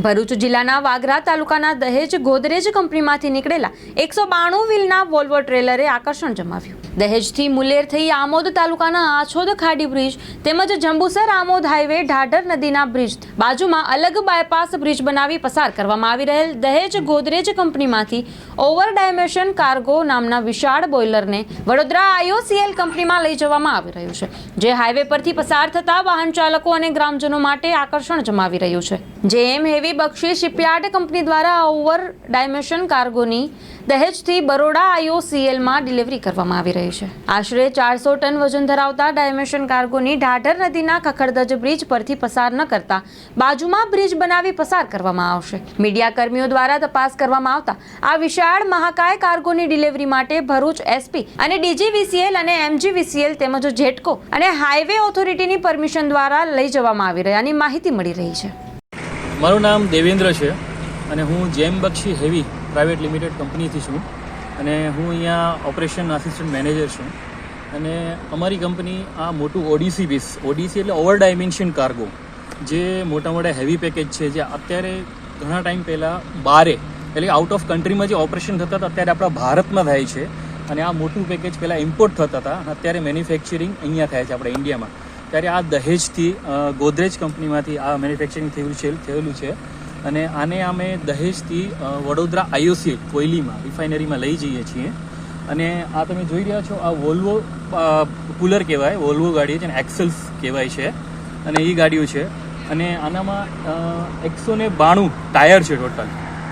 ભરૂચ જિલ્લાના વાગરા તાલુકાના દહેજ ગોદરેજ કંપનીમાંથી નીકળેલા એકસો બાણું વ્હીલના વોલ્વો ટ્રેલરે આકર્ષણ જમાવ્યું. દહેજથી મુલેર થઈ આમોદ તાલુકાના આછોદ ખાડી બ્રિજ તેમજ જંબુસર આમોદ હાઈવે ઢાઢર નદીના બ્રિજ બાજુમાં અલગ બાયપાસ બ્રિજ બનાવી પસાર કરવામાં આવી રહેલ દહેજ ગોદરેજ કંપનીમાંથી ઓવર ડાયમેશન કાર્ગો નામના વિશાળ બોઇલરને વડોદરા આઈઓસીએલ કંપનીમાં લઈ જવામાં આવી રહ્યું છે, જે હાઈવે પરથી પસાર થતા વાહન ચાલકો અને ગ્રામજનો માટે આકર્ષણ જમાવી રહ્યું છે. JM heavy Baxi shipyard company દ્વારા ઓવર ડાયમેશન કાર્ગોની દહેજથી બરોડા આઈઓસીએલમાં ડિલિવરી કરવામાં આવી રહી છે. આશરે ચારસો ટન વજન ધરાવતા ડાયમેન્શન કાર્ગોની ઢાઢર નદીના ખખડધજ બ્રિજ પરથી પસાર ન કરતા બાજુમાં બ્રિજ બનાવી પસાર કરવામાં આવશે. મીડિયા કર્મીઓ દ્વારા તપાસ કરવામાં આવતા આ વિશાળ મહાકાય કાર્ગોની ડિલિવરી માટે ભરૂચ એસપી અને ડીજીવીસીએલ અને એમજીવીસીએલ તેમજ જેટકો અને હાઈવે ઓથોરિટીની પરમિશન દ્વારા લઈ જવામાં આવી રહ્યાની માહિતી મળી રહી છે. મારું નામ દેવેન્દ્ર છે અને હું JM Baxi heavy private limited કંપનીથી છું. અને હું અહીંયા ઓપરેશન આસિસ્ટન્ટ મેનેજર છું. અને અમારી કંપની આ મોટું ઓડીસી બીસ ઓડીસી એટલે ઓવર ડાયમેન્શન કાર્ગો જે મોટા મોટા હેવી પેકેજ છે, જે અત્યારે ઘણા ટાઈમ પહેલાં બારે, એટલે આઉટ ઓફ કન્ટ્રીમાં જે ઓપરેશન થતા હતા, અત્યારે આપણા ભારતમાં થાય છે. અને આ મોટું પેકેજ પહેલાં ઇમ્પોર્ટ થતા હતા અત્યારે મેન્યુફેક્ચરિંગ અહીંયા થાય છે, આપણે ઇન્ડિયામાં ત્યારે આ દહેજથી ગોદરેજ કંપનીમાંથી આ મેન્યુફેક્ચરિંગ થયેલું છે થયેલું છે. અને આને અમે દહેજથી વડોદરા આઈઓસી કોયલીમાં, રિફાઇનરીમાં લઈ જઈએ છીએ. અને આ તમે જોઈ રહ્યા છો, આ વોલ્વો કુલર કહેવાય, વોલ્વો ગાડી છે અને એક્સલ્સ કહેવાય છે. અને એ ગાડીઓ છે. અને આનામાં એકસો ને બાણું ટાયર છે ટોટલ.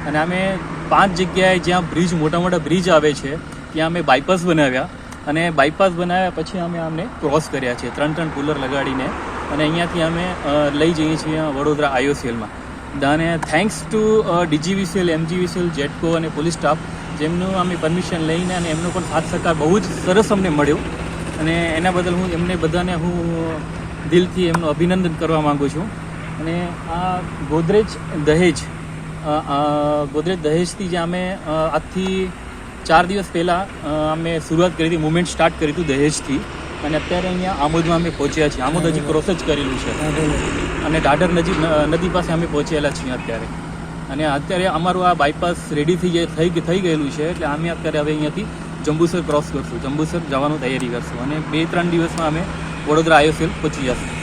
અને અમે પાંચ જગ્યાએ જ્યાં બ્રિજ, મોટા મોટા બ્રિજ આવે છે, ત્યાં અમે બાયપાસ બનાવ્યા. અને બાયપાસ બનાવ્યા પછી અમે આમને ક્રોસ કર્યા છે, ત્રણ ત્રણ કુલર લગાડીને. અને અહીંયાથી અમે લઈ જઈએ છીએ વડોદરા આઈઓસીએલમાં. અને thanks to DGVCL MGVCL GETCO અને પોલીસ સ્ટાફ જેમનું અમે પરમિશન લઈને અને એમનો પણ સાથ સહકાર બહુ જ સરસ અમને મળ્યો. અને એના બદલ હું એમને બધાને હું દિલથી એમનું અભિનંદન કરવા માગું છું. અને આ ગોદરેજ દહેજ ગોદરેજ દહેજથી જે અમે આજથી ચાર દિવસ પહેલાં અમે શરૂઆત કરી હતી મુવમેન્ટ સ્ટાર્ટ કરી હતું દહેજથી. અને અત્યારે અહીંયા આમોદમાં અમે પહોંચ્યા છીએ. આમોદ હજી ક્રોસ જ કરેલું છે. અને ઢાઢર નજીક નદી પાસે અમે પહોંચેલા છીએ અત્યારે. અને અત્યારે અમારું આ બાયપાસ રેડી થઈ થઈ થઈ ગયેલું છે, એટલે અમે અત્યારે હવે અહીંયાથી જંબુસર ક્રોસ કરશું. જંબુસર જવાનું તૈયારી કરશું. અને બે ત્રણ દિવસમાં અમે વડોદરા આયોસેલ પહોંચી જશું.